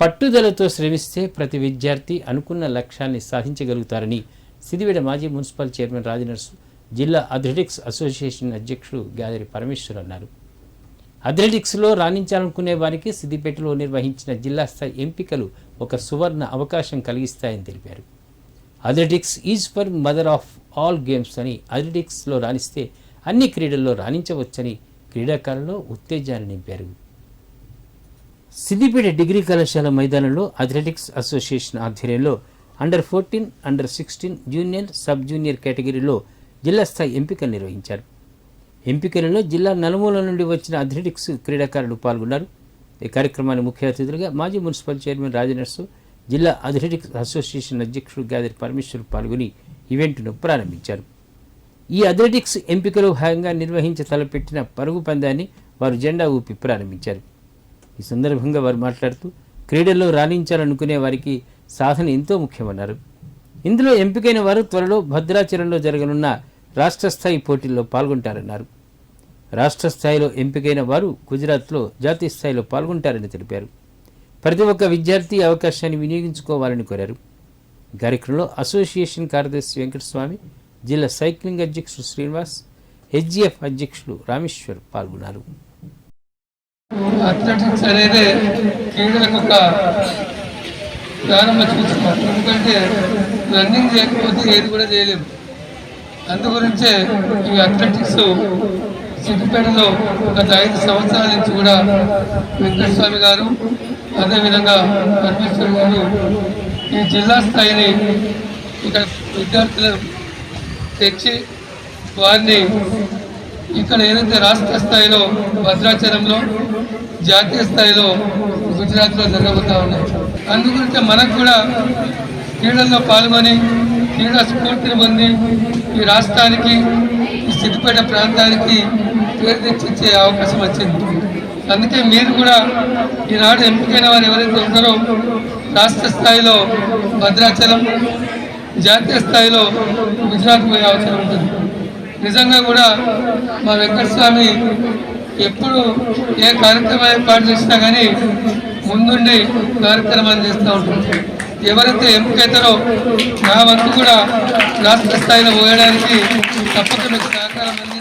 పట్టుదలతో శ్రమిస్తే ప్రతి విద్యార్థి అనుకున్న లక్ష్యాన్ని సాధించగలుగుతారని సిదివేడ మాజీ మున్సిపల్ చైర్మన్ రాజనర్సు జిల్లా అథ్లెటిక్స్ అసోసియేషన్ అధ్యక్షుడు గ్యాదరి పరమేశ్వర్ అన్నారు. అథ్లెటిక్స్లో రాణించాలనుకునే వారికి సిద్దిపేటలో నిర్వహించిన జిల్లా స్థాయి ఎంపికలు ఒక సువర్ణ అవకాశం కలిగిస్తాయని తెలిపారు. Athletics is for mother of all games అని అథ్లెటిక్స్లో రాణిస్తే అన్ని క్రీడల్లో రాణించవచ్చని క్రీడాకారుల్లో ఉత్తేజాన్ని నింపారు. సిద్దిపేట డిగ్రీ కళాశాల మైదానంలో అథ్లెటిక్స్ అసోసియేషన్ ఆధ్వర్యంలో under fourteen under sixteen junior sub junior కేటగిరీలో జిల్లా స్థాయి ఎంపికలు నిర్వహించారు. ఎంపికలలో జిల్లా నలుమూల నుండి వచ్చిన అథ్లెటిక్స్ క్రీడాకారులు పాల్గొన్నారు. ఈ కార్యక్రమాన్ని ముఖ్య అతిథులుగా మాజీ మున్సిపల్ చైర్మన్ రాజనర్సు జిల్లా అథ్లెటిక్స్ అసోసియేషన్ అధ్యక్షుడు గ్యాదర్ పరమేశ్వర్ పాల్గొని ఈవెంట్ను ప్రారంభించారు. ఈ అథ్లెటిక్స్ ఎంపికలో భాగంగా నిర్వహించ తలపెట్టిన పరుగు పందాన్ని వారు జెండా ఊపి ప్రారంభించారు. ఈ సందర్భంగా వారు మాట్లాడుతూ క్రీడల్లో రాణించాలనుకునే వారికి సాధన ఎంతో ముఖ్యమన్నారు. ఇందులో ఎంపికైన వారు త్వరలో భద్రాచలంలో జరగనున్న రాష్ట్ర స్థాయి పోటీల్లో పాల్గొంటారన్నారు. రాష్ట్ర స్థాయిలో ఎంపికైన వారు గుజరాత్లో జాతీయ స్థాయిలో పాల్గొంటారని తెలిపారు. ప్రతి ఒక్క విద్యార్థి అవకాశాన్ని వినియోగించుకోవాలని కోరారు. కార్యక్రమంలో అసోసియేషన్ కార్యదర్శి వెంకటస్వామి జిల్లా సైక్లింగ్ అధ్యక్షుడు శ్రీనివాస్ హెచ్జిఎఫ్ అధ్యక్షుడు రామేశ్వర్ పాల్గొన్నారు. అథ్లెటిక్స్ అనేది క్రీడలకు ఒక ప్రారంభ సూచన ఎందుకంటే రన్నింగ్ చేయకపోతే ఏది కూడా చేయలేము. అందుగురించే ఈ అథ్లెటిక్స్ సిద్దిపేటలో గత ఐదు సంవత్సరాల నుంచి కూడా వెంకటస్వామి గారు అదేవిధంగా పరమేశ్వర్ గారు ఈ జిల్లా స్థాయిని ఇక్కడ విద్యార్థులను తెచ్చి వారిని ఇక్కడ ఏదైతే రాష్ట్ర స్థాయిలో భద్రాచలంలో జాతీయ స్థాయిలో గుజరాత్లో జరగబోతా ఉన్నాయి అందుగురించి మనకు కూడా క్రీడల్లో పాల్గొని క్రీడా స్ఫూర్తిని పొంది ఈ రాష్ట్రానికి ఈ సిద్దిపేట ప్రాంతానికి పేరు తెచ్చిచ్చే అవకాశం వచ్చింది. అందుకే మీరు కూడా ఈనాడు ఎంపికైన వారు ఎవరైతే ఉన్నారో రాష్ట్ర స్థాయిలో భద్రాచలం జాతీయ స్థాయిలో గుజరాత్ పోయే అవసరం ఉంటుంది. నిజంగా కూడా మా వెంకటస్వామి ఎప్పుడు ఏ కార్యక్రమం ఏర్పాటు చేసినా కానీ ముందుండి కార్యక్రమాలు చేస్తూ ఉంటుంది ఎవరైతే ఎంపికైతారో నా వంతు కూడా రాష్ట్ర స్థాయిలో పోయడానికి తప్పక మీకు సహకారం అంది